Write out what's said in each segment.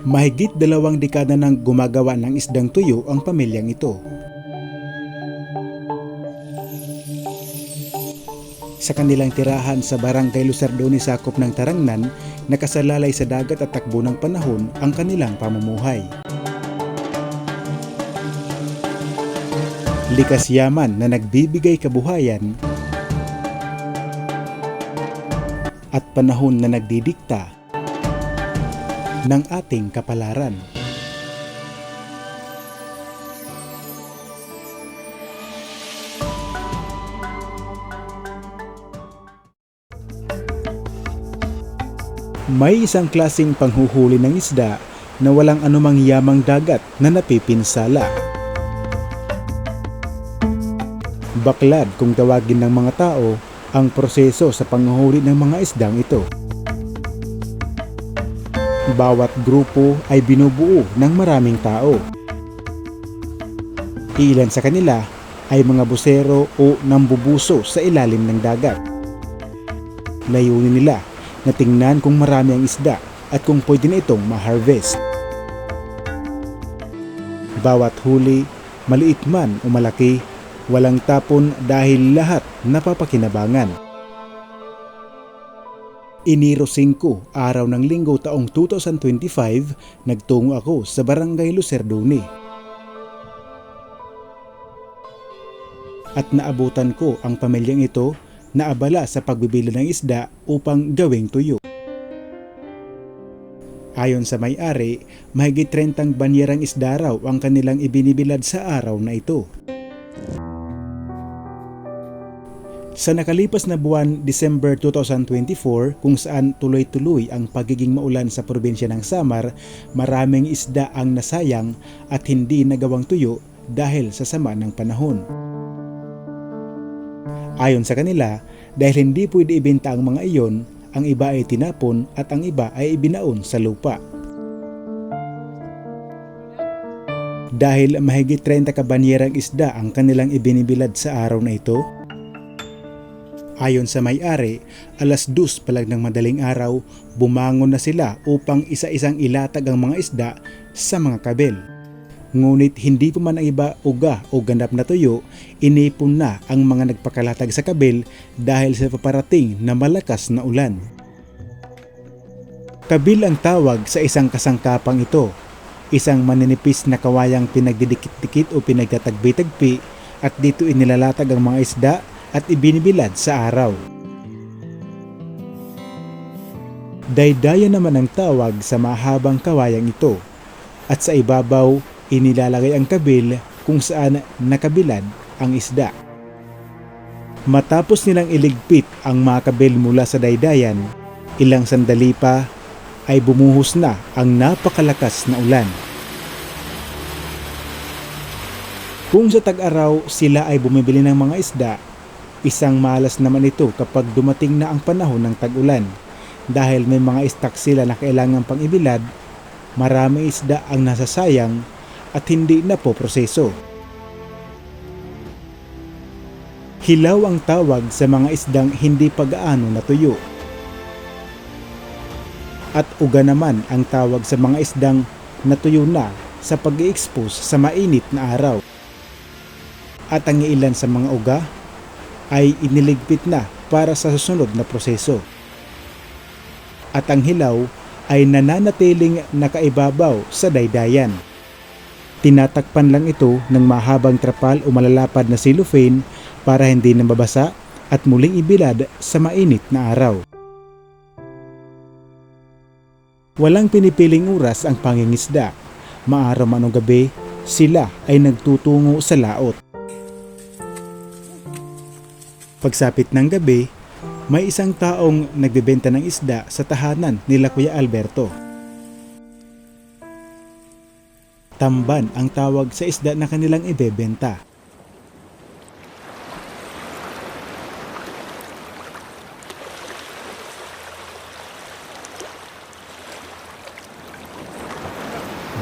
Mahigit dalawang dekada nang gumagawa ng isdang tuyo ang pamilyang ito. Sa kanilang tirahan sa barangay Lucerdoni sakop ng Tarangnan, nakasalalay sa dagat at takbo ng panahon ang kanilang pamumuhay. Likas yaman na nagbibigay kabuhayan at panahon na nagdidikta ng ating kapalaran. May isang klasing panghuhuli ng isda na walang anumang yamang dagat na napipinsala. Baklad kung tawagin ng mga tao ang proseso sa panghuhuli ng mga isdang ito. Bawat grupo ay binubuo ng maraming tao. Ilan sa kanila ay mga busero o nambubuso sa ilalim ng dagat. Layunin nila na tingnan kung marami ang isda at kung pwede na itong ma-harvest. Bawat huli, maliit man o malaki, walang tapon dahil lahat napapakinabangan. Iniro 5, araw ng linggo taong 2025, nagtungo ako sa Barangay Lucerdone. At naabutan ko ang pamilyang ito na abala sa pagbibili ng isda upang gawing tuyo. Ayon sa may-ari, mahigit 30 banyerang isda raw ang kanilang ibinibilad sa araw na ito. Sa nakalipas na buwan, December 2024, kung saan tuloy-tuloy ang pagiging maulan sa probinsya ng Samar, maraming isda ang nasayang at hindi nagawang tuyo dahil sa sama ng panahon. Ayon sa kanila, dahil hindi pwede ibenta ang mga iyon, ang iba ay tinapon at ang iba ay ibinaon sa lupa. Dahil mahigit 30 kabanyerang isda ang kanilang ibinibilad sa araw na ito, Ayon sa may-ari, alas dos palag ng madaling araw, bumangon na sila upang isa-isang ilatag ang mga isda sa mga kabel. Ngunit hindi pa man ang iba uga o ganap na tuyo, inipon na ang mga nagpakalatag sa kabel dahil sa paparating na malakas na ulan. Kabil ang tawag sa isang kasangkapang ito, isang maninipis na kawayang pinagdidikit-dikit o pinagtatagbi-tagpi at dito inilalatag ang mga isda at ibinibilad sa araw. Daydaya naman ang tawag sa mahabang kawayang ito at sa ibabaw inilalagay ang kabil kung saan nakabilad ang isda. Matapos nilang iligpit ang mga kabil mula sa daydayan, ilang sandali pa ay bumuhos na ang napakalakas na ulan. Kung sa tag-araw sila ay bumibili ng mga isda, Isang malas naman ito kapag dumating na ang panahon ng tag-ulan. Dahil may mga stock sila na kailangan pang ibilad, marami isda ang nasasayang at hindi na po proseso. Hilaw ang tawag sa mga isdang hindi pag-aano natuyo. At uga naman ang tawag sa mga isdang natuyo na sa pag-i-expose sa mainit na araw. At ang ilan sa mga uga ay iniligpit na para sa susunod na proseso. At ang hilaw ay nananatiling nakaibabaw sa daydayan. Tinatakpan lang ito ng mahabang trapal o malalapad na cellophane para hindi nababasa at muling ibilad sa mainit na araw. Walang pinipiling oras ang pangingisda. Maaraw man o gabi, sila ay nagtutungo sa laot. Pagsapit ng gabi, may isang taong nagbebenta ng isda sa tahanan nila Kuya Alberto. Tamban ang tawag sa isda na kanilang ibebenta.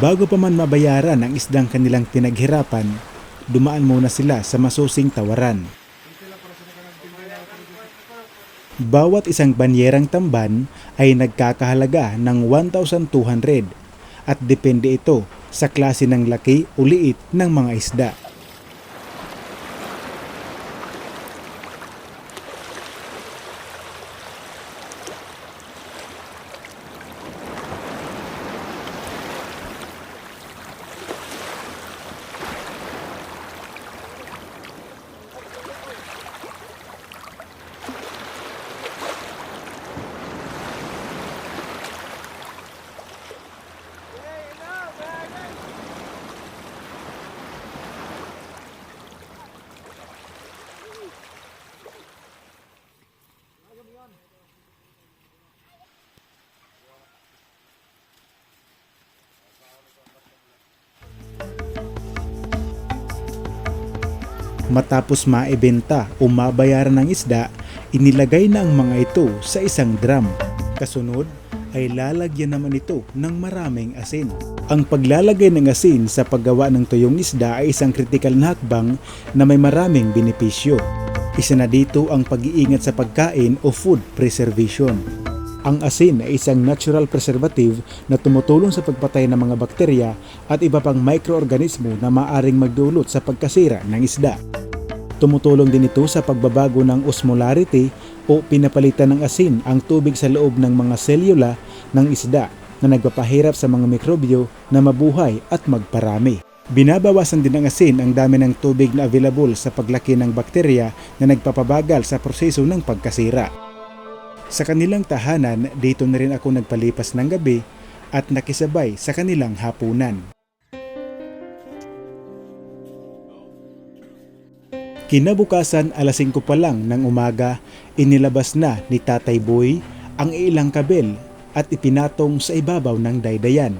Bago pa man mabayaran ang isdang kanilang pinaghirapan, dumaan muna sila sa masusing tawaran. Bawat isang banyerang tamban ay nagkakahalaga ng 1,200 at depende ito sa klase ng laki o liit ng mga isda. Matapos maibenta o mabayaran ng isda, inilagay na ang mga ito sa isang drum. Kasunod ay lalagyan naman ito ng maraming asin. Ang paglalagay ng asin sa paggawa ng tuyong isda ay isang kritikal na hakbang na may maraming benepisyo. Isa na dito ang pag-iingat sa pagkain o food preservation. Ang asin ay isang natural preservative na tumutulong sa pagpatay ng mga bakterya at iba pang microorganismo na maaring magdulot sa pagkasira ng isda. Tumutulong din ito sa pagbabago ng osmolarity o pinapalitan ng asin ang tubig sa loob ng mga selula ng isda na nagpapahirap sa mga mikrobyo na mabuhay at magparami. Binabawasan din ng asin ang dami ng tubig na available sa paglaki ng bakterya na nagpapabagal sa proseso ng pagkasira. Sa kanilang tahanan, dito na rin ako nagpalipas ng gabi at nakisabay sa kanilang hapunan. Kinabukasan alas 5 pa lang ng umaga, inilabas na ni Tatay Boy ang ilang kabel at ipinatong sa ibabaw ng daydayan.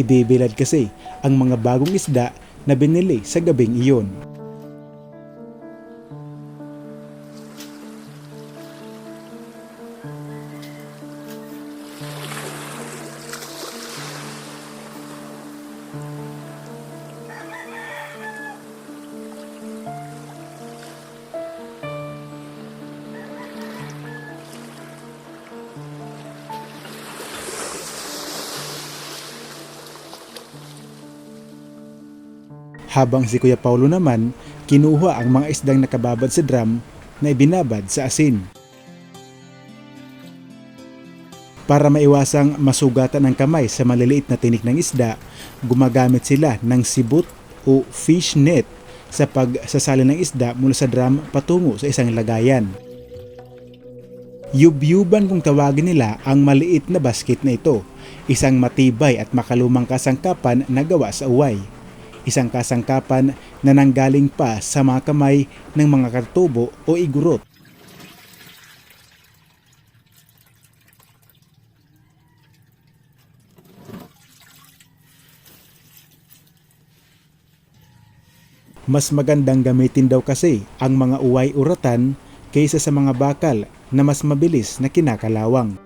Ibibilad kasi ang mga bagong isda na binili sa gabing iyon. Habang si Kuya Paulo naman, kinuha ang mga isdang nakababad sa drum na ibinabad sa asin. Para maiwasang masugatan ang kamay sa maliliit na tinik ng isda, gumagamit sila ng sibut o fish net sa pagsasali ng isda mula sa drum patungo sa isang lagayan. Yubyuban kung tawagin nila ang maliit na basket na ito, isang matibay at makalumang kasangkapan na gawa sa uway isang kasangkapan na nanggaling pa sa mga kamay ng mga kartubo o igurot. Mas magandang gamitin daw kasi ang mga uway uratan kaysa sa mga bakal na mas mabilis na kinakalawang.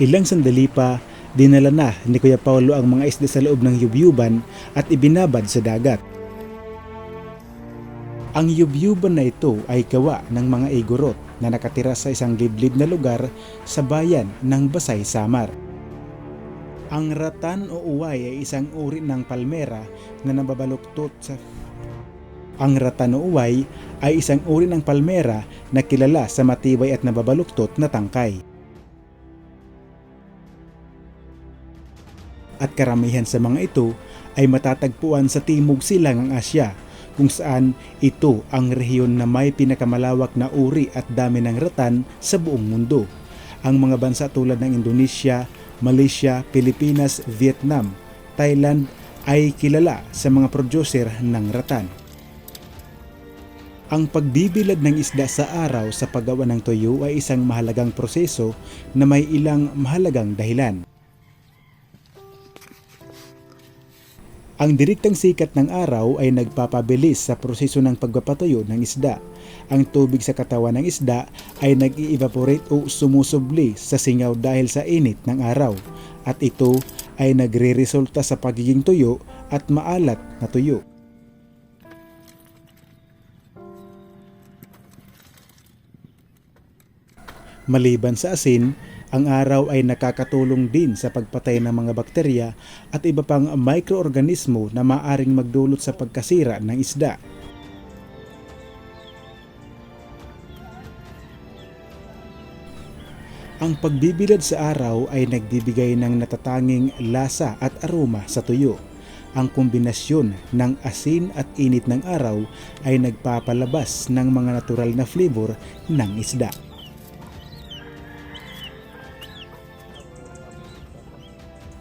Ilang sandali pa Dinala na ni Kuya Paulo ang mga isda sa loob ng yubyuban at ibinabad sa dagat. Ang yubyuban na ito ay gawa ng mga igorot na nakatira sa isang liblib na lugar sa bayan ng Basay Samar. Ang ratan o uway ay isang uri ng palmera na nababaluktot sa ang ratan o uway ay isang uri ng palmera na kilala sa matibay at nababaluktot na tangkay. At karamihan sa mga ito ay matatagpuan sa timog silangang Asya kung saan ito ang rehiyon na may pinakamalawak na uri at dami ng ratan sa buong mundo. Ang mga bansa tulad ng Indonesia, Malaysia, Pilipinas, Vietnam, Thailand ay kilala sa mga producer ng ratan. Ang pagbibilad ng isda sa araw sa paggawa ng toyo ay isang mahalagang proseso na may ilang mahalagang dahilan. Ang direktang sikat ng araw ay nagpapabilis sa proseso ng pagpapatuyo ng isda. Ang tubig sa katawan ng isda ay nag-i-evaporate o sumusubli sa singaw dahil sa init ng araw at ito ay nagre-resulta sa pagiging tuyo at maalat na tuyo. Maliban sa asin, Ang araw ay nakakatulong din sa pagpatay ng mga bakterya at iba pang mikroorganismo na maaring magdulot sa pagkasira ng isda. Ang pagbibilad sa araw ay nagbibigay ng natatanging lasa at aroma sa tuyo. Ang kombinasyon ng asin at init ng araw ay nagpapalabas ng mga natural na flavor ng isda.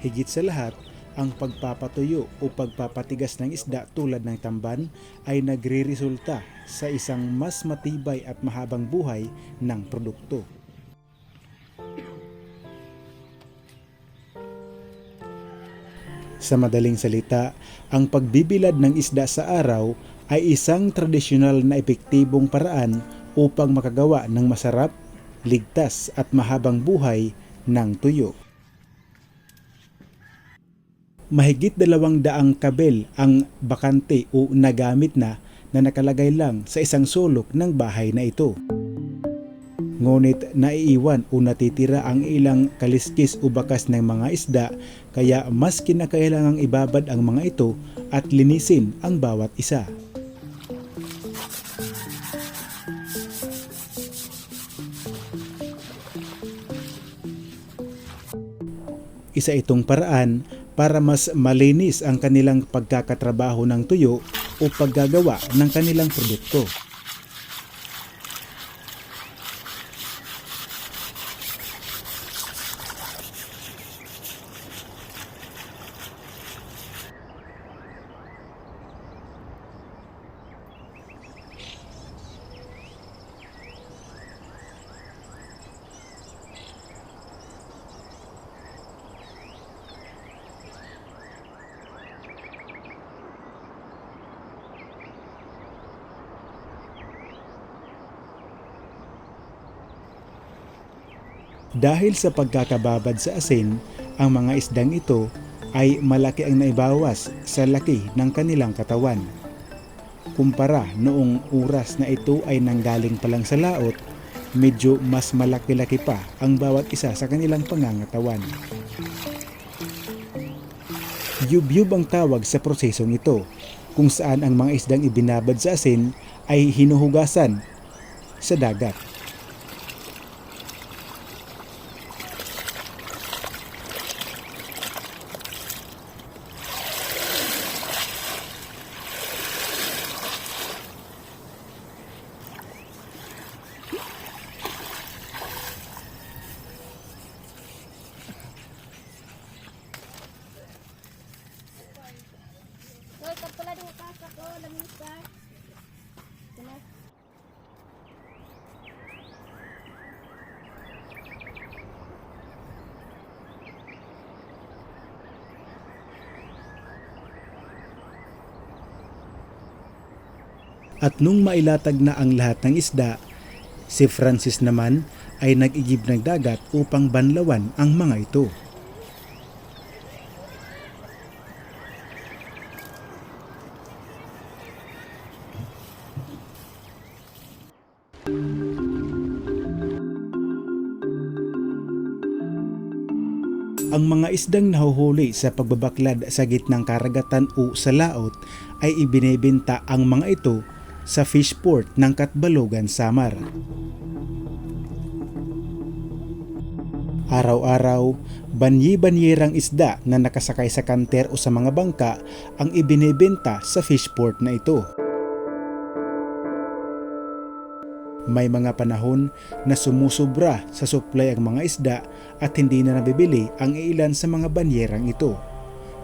Higit sa lahat, ang pagpapatuyo o pagpapatigas ng isda tulad ng tamban ay nagre-resulta sa isang mas matibay at mahabang buhay ng produkto. Sa madaling salita, ang pagbibilad ng isda sa araw ay isang tradisyonal na epektibong paraan upang makagawa ng masarap, ligtas at mahabang buhay ng tuyo. Mahigit dalawang daang kabel ang bakante o nagamit na na nakalagay lang sa isang sulok ng bahay na ito. Ngunit naiiwan o natitira ang ilang kaliskis o bakas ng mga isda kaya mas kinakailangang ibabad ang mga ito at linisin ang bawat isa. Isa itong paraan para mas malinis ang kanilang pagkakatrabaho ng tuyo o paggagawa ng kanilang produkto. Dahil sa pagkakababad sa asin, ang mga isdang ito ay malaki ang naibawas sa laki ng kanilang katawan. Kumpara noong oras na ito ay nanggaling pa lang sa laot, medyo mas malaki-laki pa ang bawat isa sa kanilang pangangatawan. Yubyub ang tawag sa prosesong ito, kung saan ang mga isdang ibinabad sa asin ay hinuhugasan sa dagat. At nung mailatag na ang lahat ng isda, si Francis naman ay nag-igib ng dagat upang banlawan ang mga ito. Ang mga isdang nahuhuli sa pagbabaklad sa gitnang karagatan o sa laot ay ibinebenta ang mga ito sa fishport ng Katbalogan, Samar. Araw-araw, banyi-banyerang isda na nakasakay sa kanter o sa mga bangka ang ibinebenta sa fishport na ito. May mga panahon na sumusubra sa supply ang mga isda at hindi na nabibili ang ilan sa mga banyerang ito.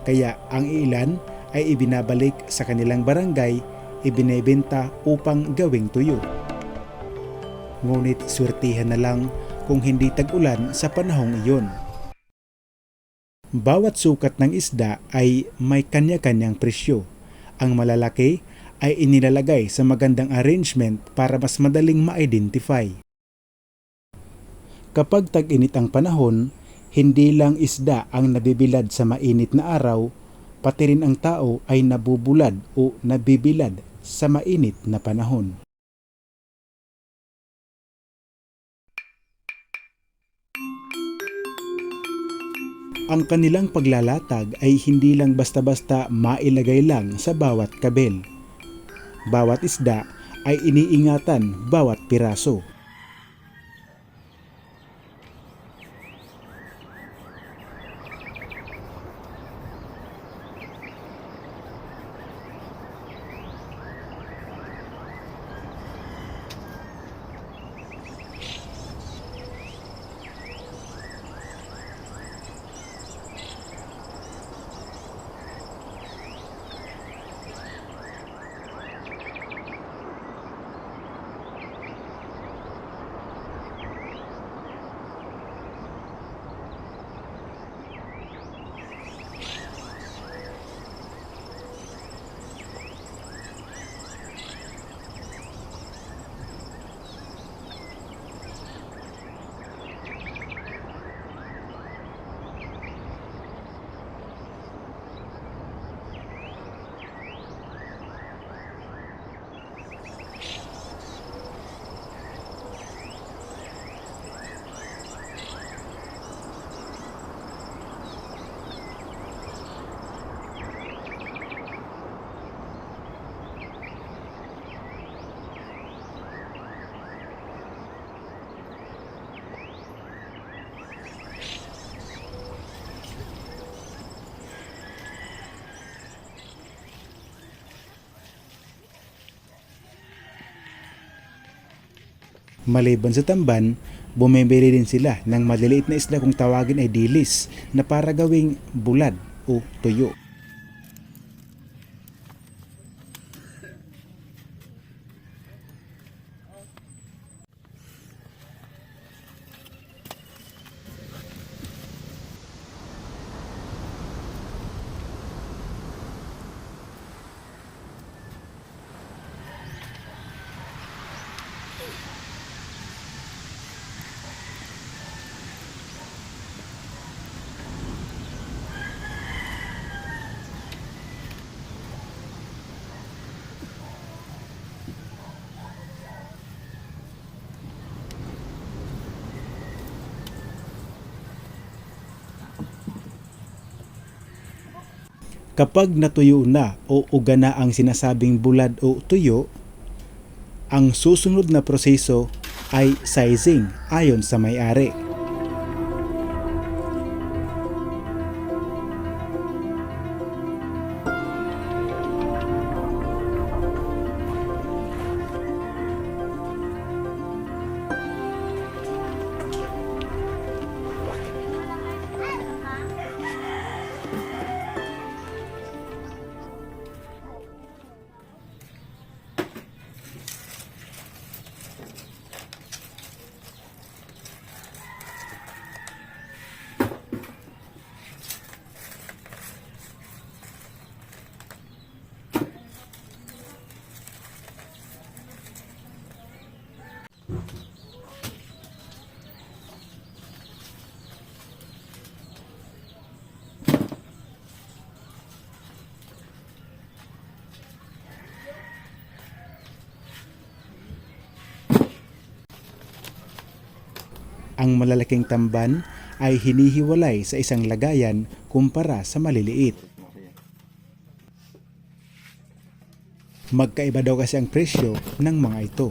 Kaya ang ilan ay ibinabalik sa kanilang barangay, ibinebenta upang gawing tuyo. Ngunit swertihan na lang kung hindi tag-ulan sa panahong iyon. Bawat sukat ng isda ay may kanya-kanyang presyo. Ang malalaki ay inilalagay sa magandang arrangement para mas madaling ma-identify. Kapag tag-init ang panahon, hindi lang isda ang nabibilad sa mainit na araw, pati rin ang tao ay nabubulad o nabibilad sa mainit na panahon. Ang kanilang paglalatag ay hindi lang basta-basta mailagay lang sa bawat kabel. Bawat isda ay iniingatan bawat piraso. Maliban sa tamban, bumibili din sila ng maliliit na isda kung tawagin ay dilis na para gawing bulad o tuyo. Kapag natuyo na o uga na ang sinasabing bulad o tuyo, ang susunod na proseso ay sizing ayon sa may-ari. Ang malalaking tamban ay hinihiwalay sa isang lagayan kumpara sa maliliit. Magkaiba daw kasi ang presyo ng mga ito.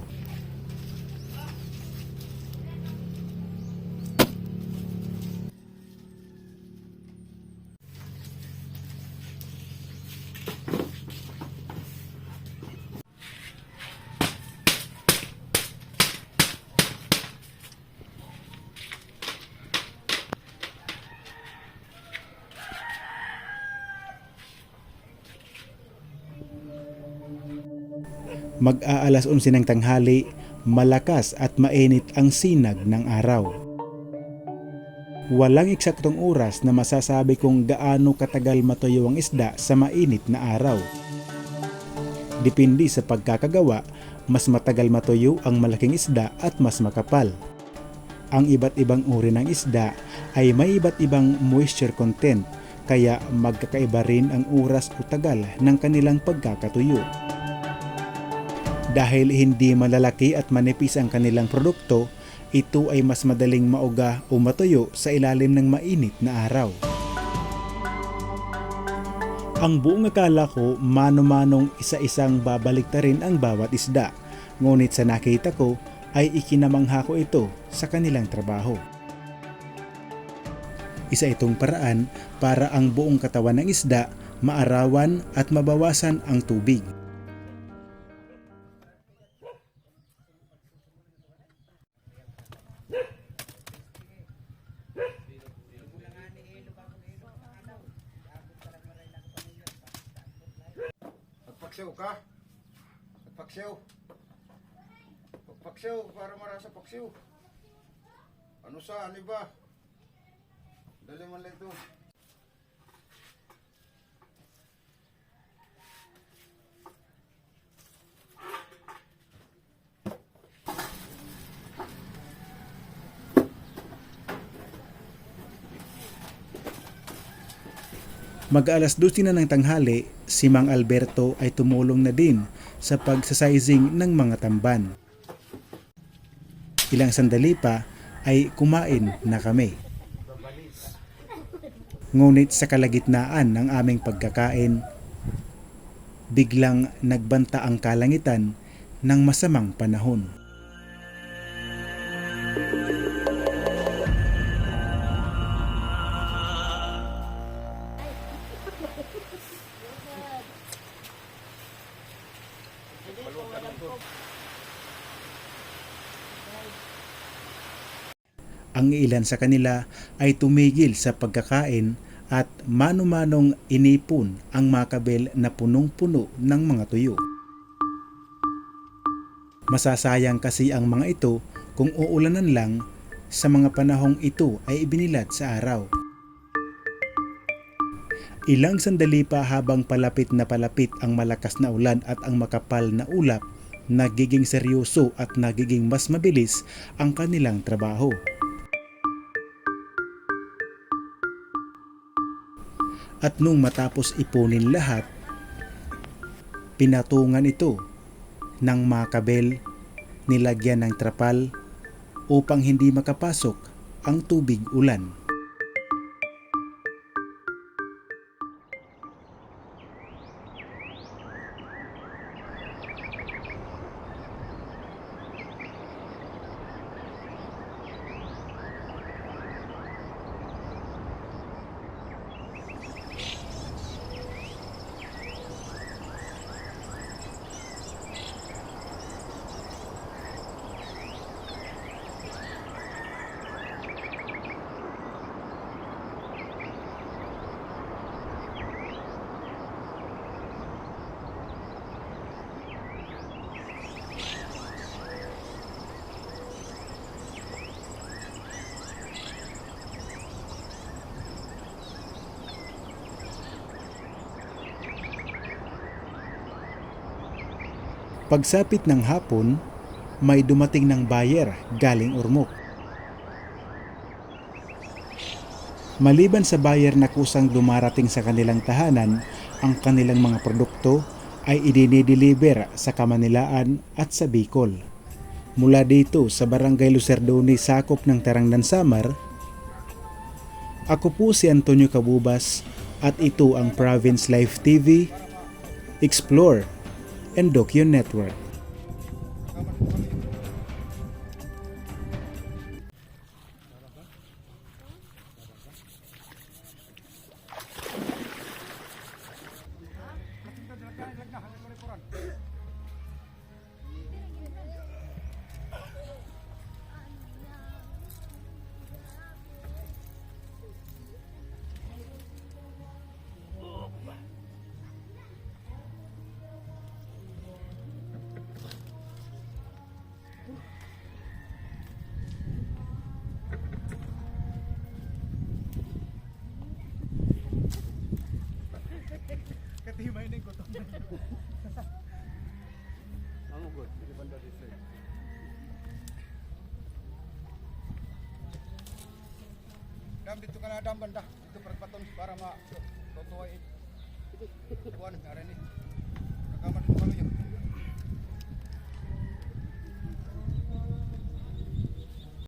Mag-aalas 11 ng tanghali, malakas at mainit ang sinag ng araw. Walang eksaktong oras na masasabi kung gaano katagal matuyo ang isda sa mainit na araw. Depende sa pagkakagawa, mas matagal matuyo ang malaking isda at mas makapal. Ang iba't ibang uri ng isda ay may iba't ibang moisture content kaya magkakaiba rin ang oras o tagal ng kanilang pagkakatuyo. Dahil hindi malalaki at manipis ang kanilang produkto, ito ay mas madaling mauga o matuyo sa ilalim ng mainit na araw. Ang buong akala ko mano-manong isa-isang babaliktarin ang bawat isda. Ngunit sa nakita ko ay ikinamangha ko ito sa kanilang trabaho. Isa itong paraan para ang buong katawan ng isda maarawan at mabawasan ang tubig. Magpaksiw ka. Magpaksiw. Magpaksiw para marasa paksiw. Ano sa ano ba? Dali man lang ito. Mag-alas 12 na ng tanghali, si Mang Alberto ay tumulong na din sa pagsasizing ng mga tamban. Ilang sandali pa ay kumain na kami. Ngunit sa kalagitnaan ng aming pagkakain, biglang nagbanta ang kalangitan ng masamang panahon. Ilan sa kanila ay tumigil sa pagkakain at mano-manong inipon ang makabel na punong-puno ng mga tuyo. Masasayang kasi ang mga ito kung uulanan lang sa mga panahong ito ay ibinilad sa araw. Ilang sandali pa habang palapit na palapit ang malakas na ulan at ang makapal na ulap, nagiging seryoso at nagiging mas mabilis ang kanilang trabaho. At nung matapos ipunin lahat, pinatungan ito ng makabel, nilagyan ng trapal upang hindi makapasok ang tubig ulan. Pagsapit ng hapon, may dumating ng buyer galing Ormoc. Maliban sa buyer na kusang dumarating sa kanilang tahanan, ang kanilang mga produkto ay idinideliver sa Kamanilaan at sa Bicol. Mula dito sa Barangay Lucerdoni sakop ng Tarangnan Samar, ako po si Antonio Cabubas at ito ang Province Life TV, Explore, and Docu Network. Dito ka na dam banda. Dito perpaton para ma totoy. Kuan ko kami.